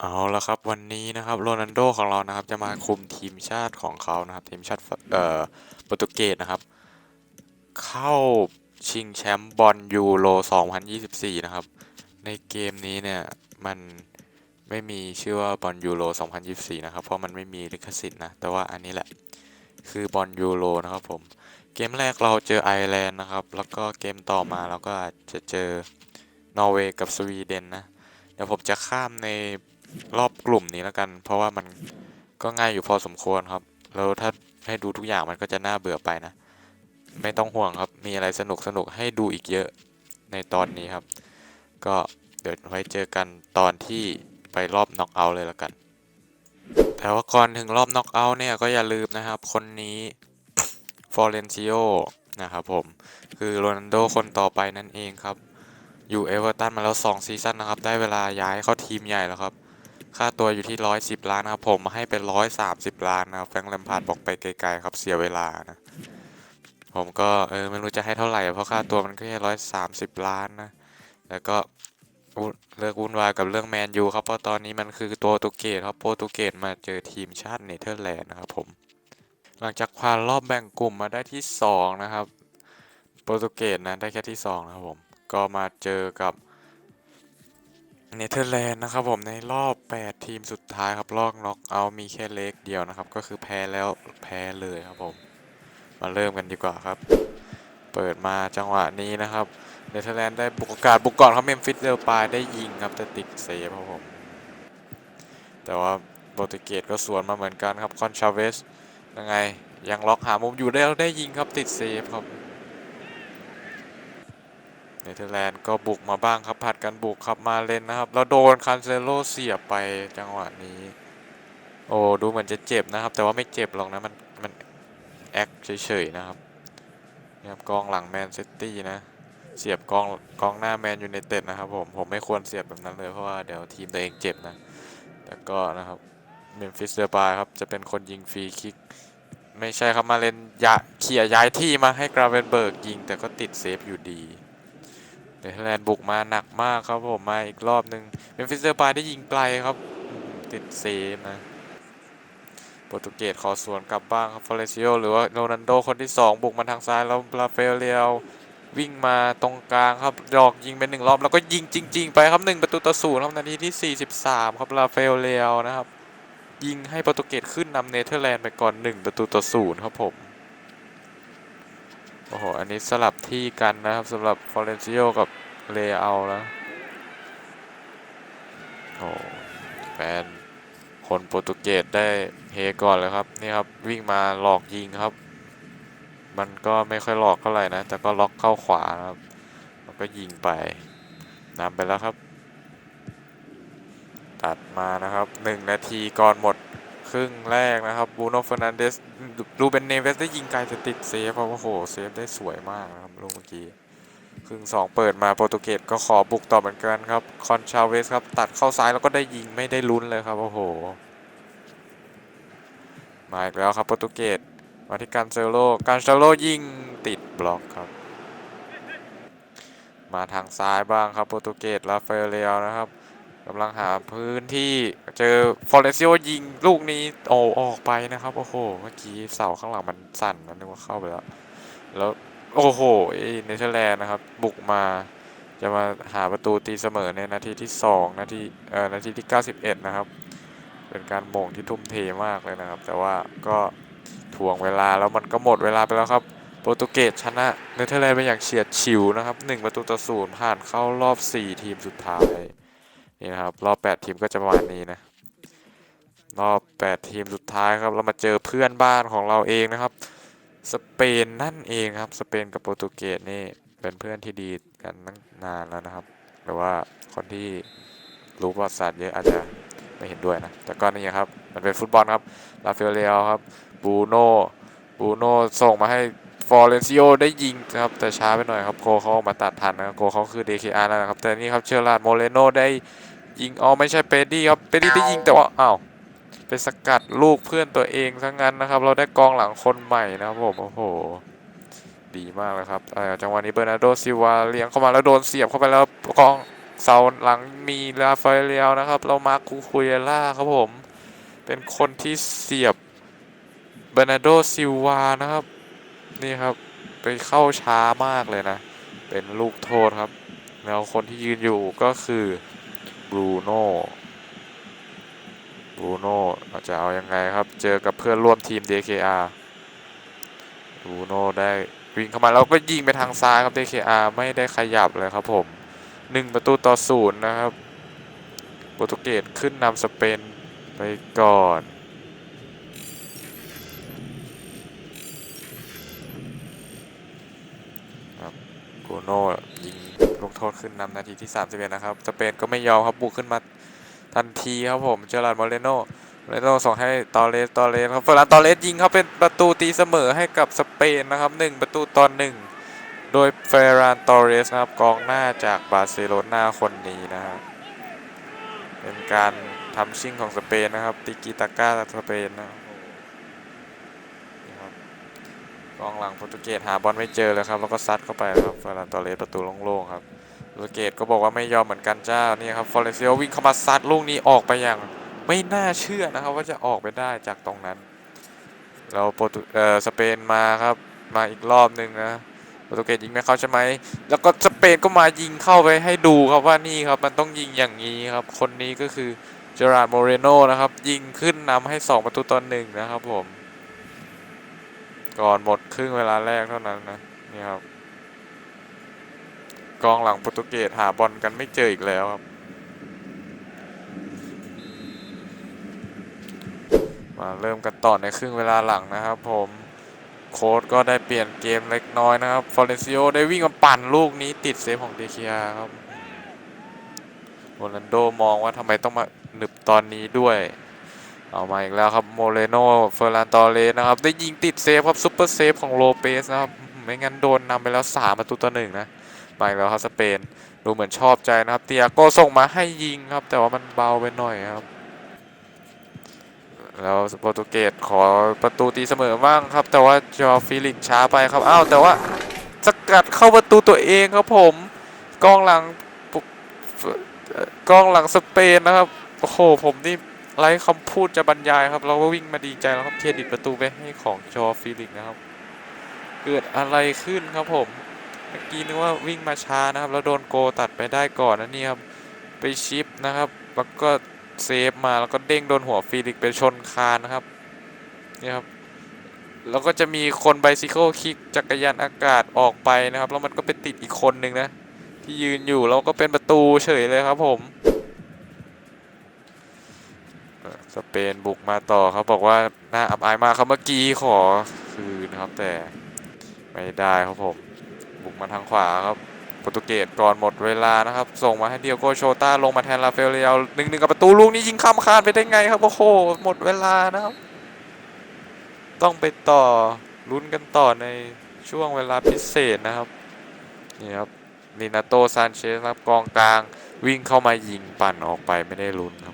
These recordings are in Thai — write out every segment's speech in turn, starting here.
เอาละครับวันนี้นะครับโรนัลโดของเรานะครับจะมาคุมทีมชาติของเขานะครับทีมชาติเอ่อโปรตุเกสนะครับ เข้าชิงแชมป์บอลยูโร 2024 นะครับ ในเกมนี้เนี่ยมันไม่มีชื่อว่าบอลยูโร 2024 นะครับ เพราะมันไม่มีลิขสิทธิ์นะ แต่ว่าอันนี้แหละคือบอลยูโรนะครับผม เกมแรกเราเจอไอร์แลนด์นะครับ แล้วก็เกมต่อมาเราก็อาจจะเจอนอร์เวย์กับสวีเดนนะ เดี๋ยวผมจะข้ามใน รอบกลุ่มนี้แล้วกัน เพราะว่ามันก็ง่ายอยู่พอสมควรครับ แล้วถ้าให้ดูทุกอย่างมันก็จะน่าเบื่อไปนะ ไม่ต้องห่วงครับ มีอะไรสนุกสนุกให้ดูอีกเยอะในตอนนี้ครับ ก็เดี๋ยวไว้เจอกันตอนที่ไปรอบน็อกเอาท์เลยแล้วกัน แต่ว่าก่อนถึงรอบน็อกเอาท์เนี่ยก็อย่าลืมนะครับ คนนี้ฟอเรนซิโอนะครับผม คือโรนัลโดคนต่อไปนั่นเองครับ อยู่เอเวอร์ตันมาแล้ว 2 ซีซั่นนะครับ ได้เวลาย้ายเข้าทีมใหญ่แล้วครับ ค่าตัวอยู่ที่110ล้านนะครับผมให้เป็น130ล้านนะครับแฟรงค์แลมพาร์ดบอกไปไกลๆครับเสียเวลานะผมก็เออไม่รู้จะให้เท่าไหร่เพราะค่าตัวมันก็แค่130ล้านนะแล้วก็เลิกวุ่นวายกับเรื่องแมนยูครับเพราะตอนนี้มันคือตัวตุเกสครับโปรตุเกสมาเจอทีมชาติเนเธอร์แลนด์นะครับผมหลังจากผ่านรอบแบ่งกลุ่มมาได้ที่2นะครับโปรตุเกสนะได้แค่ที่2นะครับผมก็มาเจอกับ เนเธอร์แลนด์นะครับผมในรอบ 8 ทีมสุดท้ายครับรอบน็อกเอามีแค่เล็กเดียวนะครับ ก็คือแพ้แล้วแพ้เลยครับผม มาเริ่มกันดีกว่าครับ เปิดมาจังหวะนี้นะครับเนเธอร์แลนด์ได้บุกโอกาสบุกก่อนครับเมมฟิสเดลปายได้ยิงครับแต่ติดเซฟครับผม แต่ว่าโปรตุเกสก็สวนมาเหมือนกันครับคอนชาเวสยังไงยังล็อกหามุมอยู่ได้ได้ยิงครับติดเซฟครับ เนเธอร์แลนด์ก็บุกมาบ้างครับผัดกันบุกครับมาเล่นนะครับ แล้วโดนคันเซโลเสียบไปจังหวะนี้ โอ้ดูเหมือนจะเจ็บนะครับ แต่ว่าไม่เจ็บหรอกนะมันมันแอคเฉยๆนะครับนี่ครับกองหลังแมนซิตี้นะ เสียบกองกองหน้าแมนยูไนเต็ดนะครับผมผมไม่ควรเสียบแบบนั้นเลยเพราะว่าเดี๋ยวทีมตัวเองเจ็บนะแต่ก็นะครับเมมฟิสเดอร์บายครับจะเป็นคนยิงฟรีคิกไม่ใช่ครับมาเล่นยะเขี่ยย้ายที่มาให้กราเวนเบิร์กยิงแต่ก็ติดเซฟอยู่ดี เนเธอร์แลนด์บุกมาหนักมากครับผมมาอีกรอบหนึ่งเป็นฟิสเซอร์บายได้ยิงไกลครับ ติดเซฟนะโปรตุเกสขอสวนกลับบ้างครับฟอเรซิโอหรือว่าโรนัลโดคนที่ 2 บุกมาทางซ้ายแล้วลาเฟลเลียววิ่งมาตรงกลางครับดอกยิงเป็นหนึ่งรอบ แล้วก็ยิงจริง ๆ ไปครับหนึ่งประตูต่อศูนย์ครับนาทีที่ 43 ครับลาเฟลเลียวนะครับ ยิงให้โปรตุเกสขึ้นนำเนเธอร์แลนด์ไปก่อน 1 ประตูต่อศูนย์ครับผม โอ้โห อันนี้สลับที่กันนะครับสำหรับฟอเรนซิโอกับเลเอาแล้วโอ้แฟนคนโปรตุเกสได้เฮก่อนเลยครับ นี่ครับ วิ่งมาหลอกยิงครับ มันก็ไม่ค่อยหลอกเท่าไหร่นะ แต่ก็ล็อกเข้าขวานะครับ แล้วก็ยิงไปนำไปแล้วครับ ตัดมานะครับหนึ่งนาทีก่อนหมด รึ่งแรกนะครับบูโน่เฟอร์นันเดสดูเบนเนเวสได้ยิงไกลจะติดเซฟครับโอ้โหเซฟได้สวยมากนะครับลูกเมื่อกี้ครึ่งสองเปิดมาโปรตุเกสก็ขอบุกต่อเหมือนกันครับคอนชาเวสครับตัดเข้าซ้ายแล้วก็ได้ยิงไม่ได้ลุ้นเลยครับโอ้โห มาอีกแล้วครับโปรตุเกสมาที่การเซโลการเซโลยิงติดบล็อกครับ มาทางซ้ายบ้างครับโปรตุเกสลาเฟเรียลนะครับ กำลังหาพื้นที่เจอฟอเรซิโอยิงลูกนี้โอ้ออกไปนะครับ โอ้โห เมื่อกี้เสาข้างหลังมันสั่นนะนึกว่าเข้าไปแล้ว แล้วโอ้โหเนเธอร์แลนด์นะครับ บุกมาจะมาหาประตูตีเสมอในนาทีที่ 2 นาทีเอ่อนาทีที่ 91 นะครับ เป็นการโมงที่ทุ่มเทมากเลยนะครับ แต่ว่าก็ถ่วงเวลาแล้วมันก็หมดเวลาไปแล้วครับโปรตุเกสชนะเนเธอร์แลนด์ไปอย่างเฉียดฉิวนะครับ 1 ประตูต่อศูนย์ผ่านเข้ารอบ 4 ทีมสุดท้าย นี่นะครับรอบ8ทีมก็จะประมาณนี้นะรอบ8ทีมสุดท้ายครับ เรามาเจอเพื่อนบ้านของเราเองนะครับ สเปนนั่นเองครับ สเปนกับโปรตุเกสนี่เป็นเพื่อนที่ดีกันตั้งนานแล้วนะครับ แต่ว่าคนที่รู้ประวัติศาสตร์เยอะอาจจะไม่เห็นด้วยนะ แต่ก็นี่ครับ มันเป็นฟุตบอลครับ ลาเฟลเลียลครับ บูโน่ บูโน่ส่งมาให้ ฟอร์เรนซิโอได้ยิงครับแต่ช้าไปหน่อยครับโคเขาออกมาตัดทันนะครับโคเขาคือ DKR แล้วนะครับแต่นี่ครับเชอร์ลาดโมเรโนได้ยิงอ๋อไม่ใช่เปดดี้ครับเปดดี้ได้ยิงแต่ว่าอ้าวไปสกัดลูกเพื่อนตัวเองซะงั้นนะครับ เราได้กองหลังคนใหม่นะครับผมโอ้โหดีมากเลยครับเอ่อจังหวะนี้เบอร์นาร์โดซิลวาเลี้ยงเข้ามาแล้วโดนเสียบเข้าไปแล้วกองเสาหลังมีลาฟาเรียลนะครับ เรามาคูคุยล่าครับผม เป็นคนที่เสียบเบรนาโดซิลวานะครับ นี่ครับไปเข้าช้ามากเลยนะ เป็นลูกโทษครับ แล้วคนที่ยืนอยู่ก็คือบรูโน่บรูโน่เราจะเอายังไงครับ เจอกับเพื่อนร่วมทีม DKR บรูโน่ได้วิ่งเข้ามาแล้วก็ยิงไปทางซ้ายครับ DKR ไม่ได้ขยับเลยครับผมหนึ่งประตูต่อศูนย์นะครับ โปรตุเกสขึ้นนำสเปนไปก่อน โกโน่ยิงลูก โทษขึ้นนำนาทีที่ 31 นะครับ สเปนก็ไม่ยอมครับบุกขึ้นมาทันทีครับผม เจอร์ราร์ดมอเรโนมอเรโนส่งให้ตอเรสตอเรสครับเฟอร์รานตอเรสยิงเขาเป็นประตูตีเสมอให้กับสเปนนะครับ 1 ประตูต่อ1โดยเฟอร์รานตอเรสนะครับกองหน้าจากบาร์เซโลนาคนนี้นะครับเป็นการทำชิ่งของสเปนนะครับ ติกิตาก้าสเปนนะครับนี่ครับ ก องหลังโปรตุเกสหาบอลไม่เจอเลยครับ แล้วก็ซัดเข้าไปครับฟารันตอเรสประตูโล่งๆครับโปรตุเกสก็บอกว่าไม่ยอมเหมือนกันเจ้านี่ครับฟอเรเซียวิ่งเข้ามาซัดลูกนี้ออกไปอย่างไม่น่าเชื่อนะครับ ว่าจะออกไปได้จากตรงนั้นแล้วโปรตุเอ่อสเปนมาครับมาอีกรอบหนึ่งนะโปรตุเกสยิงไม่เข้าใช่ไหมแล้วก็สเปนก็มายิงเข้าไปให้ดูครับว่านี่ครับมันต้องยิงอย่างนี้ครับ คนนี้ก็คือเจอราร์ดโมเรโนนะครับยิงขึ้นนำให้สองประตูต่อหนึ่งนะครับผม ก่อนหมดครึ่งเวลาแรกเท่านั้นนะนี่ครับ กองหลังโปรตุเกสหาบอลกันไม่เจออีกแล้วครับ มาเริ่มกันต่อในครึ่งเวลาหลังนะครับผมโค้ดก็ได้เปลี่ยนเกมเล็กน้อยนะครับฟอเรนซิโอได้วิ่งมาปั่นลูกนี้ติดเซฟของเดเคียครับโรนัลโดมองว่าทำไมต้องมาหนึบตอนนี้ด้วย เอามาอีกแล้วครับโมเรโนเฟอร์รานตอเรสนะครับ ได้ยิงติดเซฟครับซุปเปอร์เซฟของโลเปสนะครับ ไม่งั้นโดนนำไปแล้ว3ประตูต่อหนึ่งนะมาอีกแล้วครับสเปน ดูเหมือนชอบใจนะครับเตียโกส่งมาให้ยิงครับ แต่ว่ามันเบาไปหน่อยครับแล้วโปรตุเกสขอประตูตีเสมอบ้างครับ แต่ว่าจอฟิลิกช้าไปครับอ้าวแต่ว่าสกัดเข้าประตูตัวเองครับผมกองหลังกองหลังสเปนนะครับโอ้โหผมนี่ ไร้คำพูดจะบรรยายครับ เราก็วิ่งมาดีใจแล้วครับเครดิตประตูไปให้ของจอฟิลิกนะครับ เกิดอะไรขึ้นครับผม เมื่อกี้นึกว่าวิ่งมาช้านะครับ แล้วโดนโกตัดไปได้ก่อนนะนี่ครับ ไปชิปนะครับ แล้วก็เซฟมาแล้วก็เด้งโดนหัวฟิลิกไปชนคานนะครับนี่ครับแล้วก็จะมีคนไบซิเคิลคิกจักรยานอากาศออกไปนะครับ แล้วมันก็ไปติดอีกคนหนึ่งนะ ที่ยืนอยู่แล้วก็เป็นประตูเฉยเลยครับผมเอ่อ สเปนบุกมาต่อเขาบอกว่าหน่าอับอายมากครับเมื่อกี้ขอคืนนะครับแต่ไม่ได้ครับผม บุกมาทางขวาครับโปรตุเกสก่อนหมดเวลานะครับ ส่งมาให้เดียโกโชต้าลงมาแทนลาเฟลเรียลหนึ่งหนึ่งกับประตูลูกนี้ยิงข้ามคานไปได้ไงครับโอ้โหหมดเวลานะครับ ต้องไปต่อลุ้นกันต่อในช่วงเวลาพิเศษนะครับนี่ครับนินาโตซานเชสครับกองกลางวิ่งเข้ามายิงปั่นออกไปไม่ได้ลุ้นครับ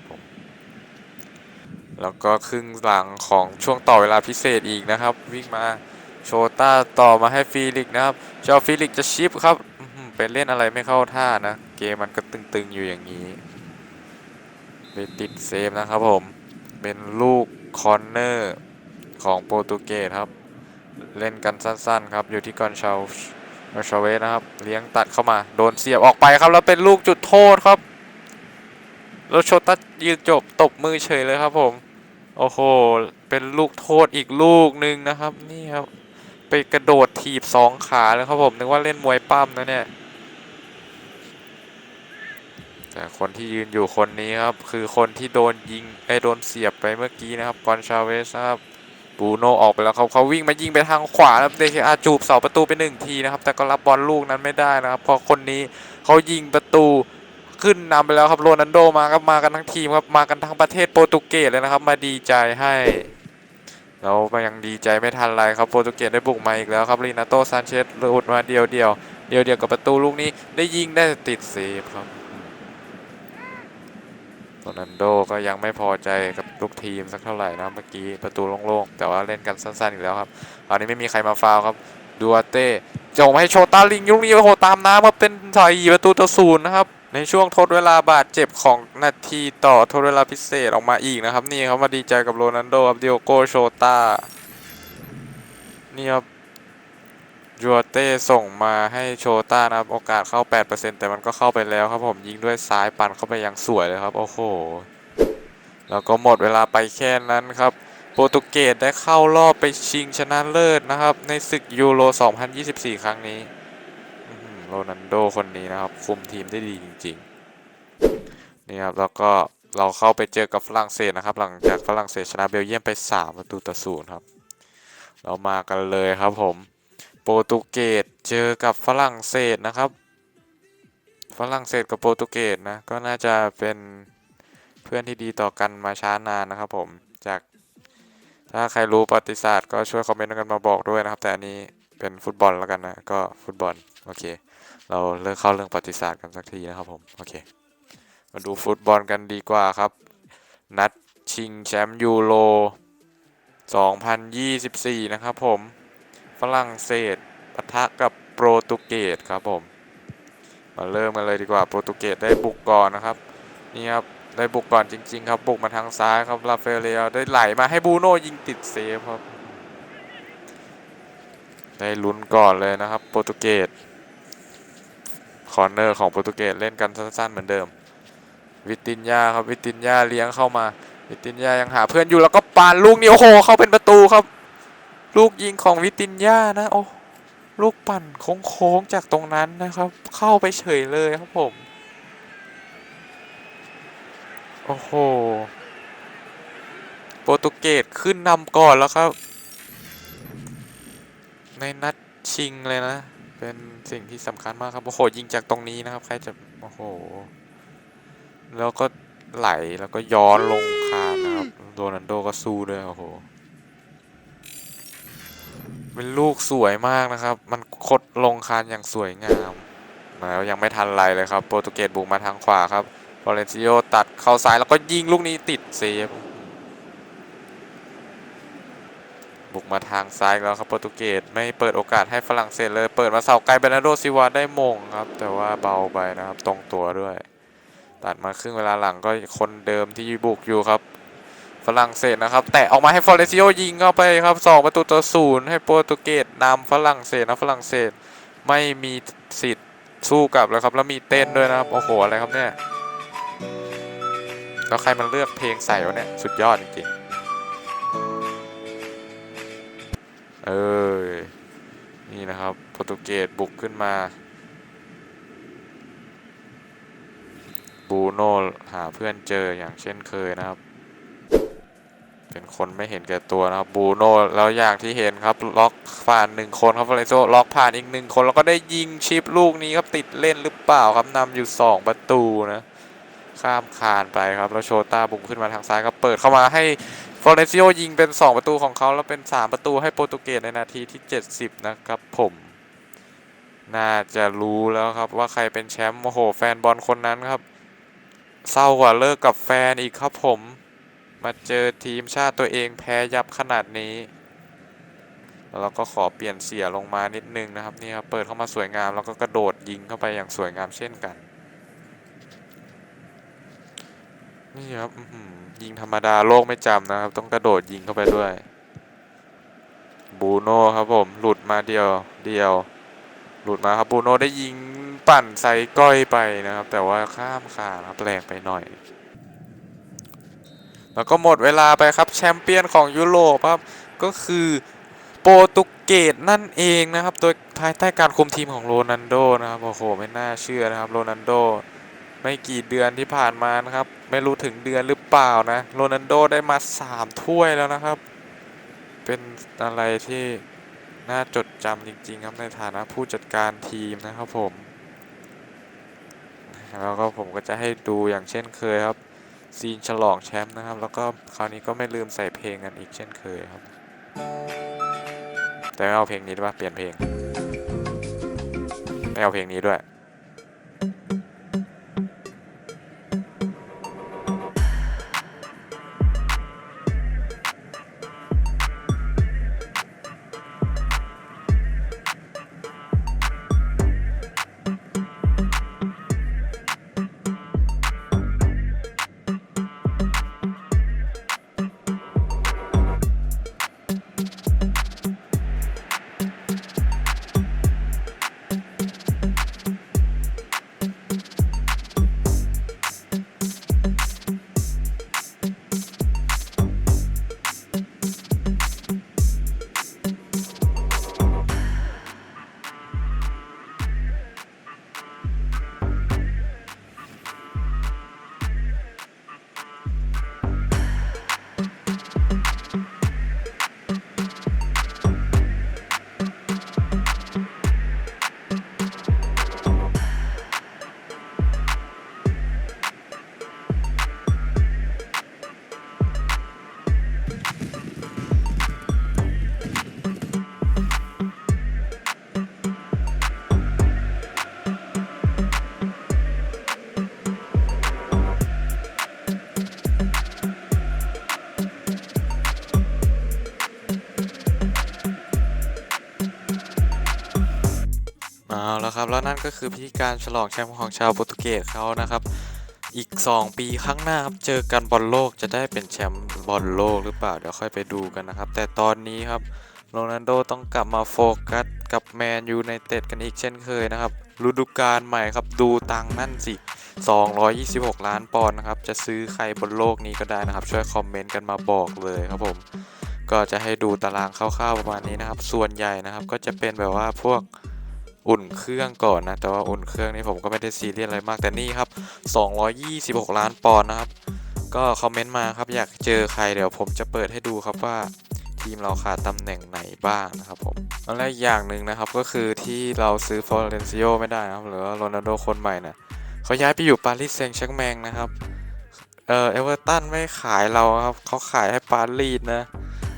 แล้วก็ครึ่งหลังของช่วงต่อเวลาพิเศษอีกนะครับ วิ่งมาโชต้าต่อมาให้ฟีลิกนะครับเจ้าฟีลิกจะชิปครับอื้อหือไปเล่นอะไรไม่เข้าท่านะ เกมมันก็ตึงๆอยู่อย่างนี้ไปติดเซฟนะครับผม เป็นลูกคอนเนอร์ของโปรตุเกสครับ เล่นกันสั้นๆครับ อยู่ที่กอนชาวมาชาเวสนะครับ เลี้ยงตัดเข้ามา โดนเสียบออกไปครับ แล้วเป็นลูกจุดโทษครับ แล้วโชตัสยืนจบตบมือเฉยเลยครับผม โอ้โห เป็นลูกโทษอีกลูกหนึ่งนะครับ นี่ครับ ไปกระโดดถีบสองขาเลยครับผมนึกว่าเล่นมวยปั้มนะเนี่ย แต่คนที่ยืนอยู่คนนี้ครับ คือคนที่โดนยิงไอ้โดนเสียบไปเมื่อกี้นะครับกอนชาเวสครับบูโนออกไปแล้วเขาเขาวิ่งมายิงไปทางขวาแล้วเดคอาจูบเสาประตูไปหนึ่งทีนะครับ แต่ก็รับบอลลูกนั้นไม่ได้นะครับเพราะคนนี้เขายิงประตู ขึ้นนำไปแล้วครับโรนัลโดมาครับมากันทั้งทีมครับมากันทั้งประเทศโปรตุเกสเลยนะครับ มาดีใจให้เราก็ยังดีใจไม่ทันไรครับโปรตุเกสได้บุกมาอีกแล้วครับลีนาโตซานเชสหลุดมาเดียวเดียวเดียวเดียวกับประตูลูกนี้ได้ยิงได้ติดเซฟครับโรนัลโดก็ยังไม่พอใจกับลูกทีมสักเท่าไหร่นะเมื่อกี้ประตูโล่งๆแต่ว่าเล่นกันสั้นๆอีกแล้วครับคราวนี้ไม่มีใครมาฟาวครับดูอาเต้จะออกมาให้โชตาลิงยุคนี้โอ้โหตามน้ำมาเป็นใส่ประตูต่อศูนย์นะครับ ในช่วงทดเวลาบาดเจ็บของนาทีต่อทดเวลาพิเศษออกมาอีกนะครับ นี่ครับมาดีใจกับโรนัลโดครับดิโอโกโชตานี่ครับจัวเต้ส่งมาให้โชต้านะครับ โอกาสเข้า 8%แต่มันก็เข้าไปแล้วครับผมยิงด้วยซ้ายปั่นเข้าไปอย่างสวยเลยครับ โอ้โห แล้วก็หมดเวลาไปแค่นั้นครับ โปรตุเกสได้เข้ารอบไปชิงชนะเลิศนะครับ ในศึกยูโร 2024 ครั้งนี้ โรนัลโดคนนี้นะครับคุมทีมได้ดีจริงๆนี่ครับแล้วก็เราเข้าไปเจอกับฝรั่งเศสนะครับ หลังจากฝรั่งเศสชนะเบลเยียมไป 3 ประตูต่อศูนย์ครับ เรามากันเลยครับผม โปรตุเกสเจอกับฝรั่งเศสนะครับ ฝรั่งเศสกับโปรตุเกสนะก็น่าจะเป็นเพื่อนที่ดีต่อกันมาช้านานนะครับผมจาก ถ้าใครรู้ประวัติศาสตร์ก็ช่วยคอมเมนต์กันมาบอกด้วยนะครับ แต่อันนี้เป็นฟุตบอลแล้วกันนะ ก็ฟุตบอล โอเค เราเลิกเข้าเรื่องประวัติศาสตร์กันสักทีนะครับผม โอเค มาดูฟุตบอลกันดีกว่าครับ นัดชิงแชมป์ยูโร 2024 นะครับผม ฝรั่งเศสปะทะกับโปรตุเกสครับผม มาเริ่มกันเลยดีกว่า โปรตุเกสได้บุกก่อนนะครับ นี่ครับ ได้บุกก่อนจริง ๆ ครับ บุกมาทางซ้ายครับราเฟาเอลได้ไหลมาให้บูโน่ยิงติดเซฟครับ ได้ลุ้นก่อนเลยนะครับ โปรตุเกส คอร์เนอร์ของโปรตุเกสเล่นกันสั้นๆเหมือนเดิม วิตินยาครับวิตินยาเลี้ยงเข้ามา วิตินยายังหาเพื่อนอยู่แล้วก็ปานลูกนี้โอ้โหเข้าเป็นประตูครับ ลูกยิงของวิตินยานะโอ้ลูกปั่นโค้งๆจากตรงนั้นนะครับ เข้าไปเฉยเลยครับผมโอ้โหโปรตุเกสขึ้นนำก่อนแล้วครับ ในนัดชิงเลยนะ เป็นสิ่งที่สำคัญมากครับโอ้โหยิงจากตรงนี้นะครับ ใครจะโอ้โห แล้วก็ไหลแล้วก็ย้อนลงคานนะครับโรนัลโดก็สู้ด้วยโอ้โหเป็นลูกสวยมากนะครับ มันคดลงคานอย่างสวยงามแล้วยังไม่ทันไรเลยครับ โปรตุเกสบุกมาทางขวาครับฟอเรนซิโอตัดเข้าซ้ายแล้วก็ยิงลูกนี้ติดเซฟ บุกมาทางซ้ายแล้วครับโปรตุเกสไม่เปิดโอกาสให้ฝรั่งเศสเลย เปิดมาเสาไกลเบรนาร์โดซิวาได้มงครับ แต่ว่าเบาไปนะครับตรงตัวด้วย ตัดมาครึ่งเวลาหลังก็คนเดิมที่บุกอยู่ครับฝรั่งเศสนะครับ แตะออกมาให้ฟอเรซิโอยิงเข้าไปครับสองประตูต่อศูนย์ให้โปรตุเกสนำฝรั่งเศสนะฝรั่งเศสไม่มีสิทธิ์สู้กลับเลยครับ แล้วมีเต้นด้วยนะครับ โอ้โห อะไรครับเนี่ย แล้วใครมันเลือกเพลงใส่วะเนี่ย สุดยอดจริงๆ เออ นี่นะครับโปรตุเกสบุกขึ้นมา บูโน่หาเพื่อนเจออย่างเช่นเคยนะครับ เป็นคนไม่เห็นแก่ตัวนะครับ บูโน่แล้วอย่างที่เห็นครับ ล็อกผ่านหนึ่งคนครับฟอเรนโซล็อกผ่านอีกหนึ่งคนแล้วก็ได้ยิงชิปลูกนี้ครับติดเล่นหรือเปล่าครับนำอยู่สองประตูนะข้ามคานไปครับ แล้วโชต้าบุกขึ้นมาทางซ้ายครับเปิดเข้ามาให้ ฟอเรนซิโอยิงเป็น 2 ประตูของเขาแล้วเป็น 3 ประตูให้โปรตุเกสในนาทีที่ 70 นะครับผม น่าจะรู้แล้วครับว่าใครเป็นแชมป์โอ้โห แฟนบอลคนนั้นครับ เศร้ากว่าเลิกกับแฟนอีกครับผม มาเจอทีมชาติตัวเองแพ้ยับขนาดนี้แล้วเราก็ขอเปลี่ยนเสียลงมานิดนึงนะครับนี่ครับเปิดเข้ามาสวยงามแล้วก็กระโดดยิงเข้าไปอย่างสวยงามเช่นกัน นี่ครับอื ยิงธรรมดาโลกไม่จำนะครับ ต้องกระโดดยิงเข้าไปด้วย บูโน่ครับผม หลุดมาเดียวเดียว หลุดมาครับบูโน่ได้ยิงปั่นใส่ก้อยไปนะครับ แต่ว่าข้ามขาครับแรงไปหน่อย แล้วก็หมดเวลาไปครับแชมเปี้ยนของยุโรปครับ ก็คือโปรตุเกสนั่นเองนะครับ โดยภายใต้การคุมทีมของโรนัลโดนะครับ โอ้โห ไม่น่าเชื่อนะครับ โรนัลโด ไม่กี่เดือนที่ผ่านมานะครับ ไม่รู้ถึงเดือนหรือเปล่านะโรนัลโดได้มา3ถ้วยแล้วนะครับ เป็นอะไรที่น่าจดจำจริง ๆ ครับในฐานะผู้จัดการทีมนะครับผมแล้วก็ผมก็จะให้ดูอย่างเช่นเคยครับ ซีนฉลองแชมป์นะครับ แล้วก็คราวนี้ก็ไม่ลืมใส่เพลงกันอีกเช่นเคยครับ แต่ไม่เอาเพลงนี้ด้วยเปลี่ยนเพลงไม่เอาเพลงนี้ด้วย ครับ แล้วนั่นก็คือพิธีการฉลองแชมป์ของชาวโปรตุเกสเขานะครับ อีก 2 ปีข้างหน้าครับ เจอกันบอลโลกจะได้เป็นแชมป์บอลโลกหรือเปล่า เดี๋ยวค่อยไปดูกันนะครับ แต่ตอนนี้ครับโรนัลโดต้องกลับมาโฟกัสกับแมนยูในเต็ดกันอีกเช่นเคยนะครับฤดูกาลใหม่ครับดูตังนั่นสิ 226 ล้านปอนด์นะครับ จะซื้อใครบนโลกนี้ก็ได้นะครับ ช่วยคอมเมนต์กันมาบอกเลยครับผม ก็จะให้ดูตารางคร่าวๆประมาณนี้นะครับ ส่วนใหญ่นะครับก็จะเป็นแบบว่าพวก อุ่นเครื่องก่อนนะ แต่ว่าอุ่นเครื่องนี่ผมก็ไม่ได้ซีเรียสอะไรมากแต่นี่ครับ 226 ล้านปอนด์นะครับ ก็คอมเมนต์มาครับอยากเจอใครเดี๋ยวผมจะเปิดให้ดูครับว่าทีมเราขาดตำแหน่งไหนบ้างนะครับผมและอีกอย่างหนึ่งนะครับก็คือที่เราซื้อฟอร์เรนซิโอไม่ได้นะครับหรือว่าโรนัลโดคนใหม่นะเขาย้ายไปอยู่ปารีสแซงต์แชร์กแมงนะครับ เออเอเวอร์ตันไม่ขายเราครับเขาขายให้ปารีสนะ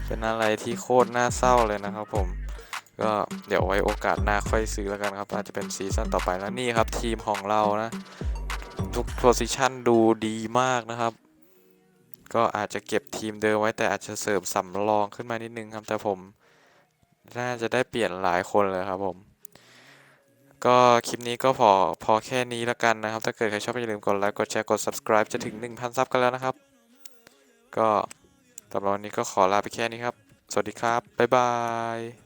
เป็นอะไรที่โคตรน่าเศร้าเลยนะครับผม ก็เดี๋ยวไว้โอกาสหน้าค่อยซื้อแล้วกันครับ อาจจะเป็นซีซั่นต่อไปแล้วนี่ครับ ทีมของเรานะ ทุกโพซิชันดูดีมากนะครับ ก็อาจจะเก็บทีมเดิมไว้แต่อาจจะเสริมสำรองขึ้นมานิดนึงครับ แต่ผมน่าจะได้เปลี่ยนหลายคนเลยครับผมก็คลิปนี้ก็พอพอแค่นี้แล้วกันนะครับ ถ้าเกิดใครชอบอย่าลืมกดไลค์กดแชร์กด subscribe จะถึง 1,000 ซับกันแล้วนะครับ ก็สำหรับวันนี้ก็ขอลาไปแค่นี้ครับ สวัสดีครับ บ๊ายบาย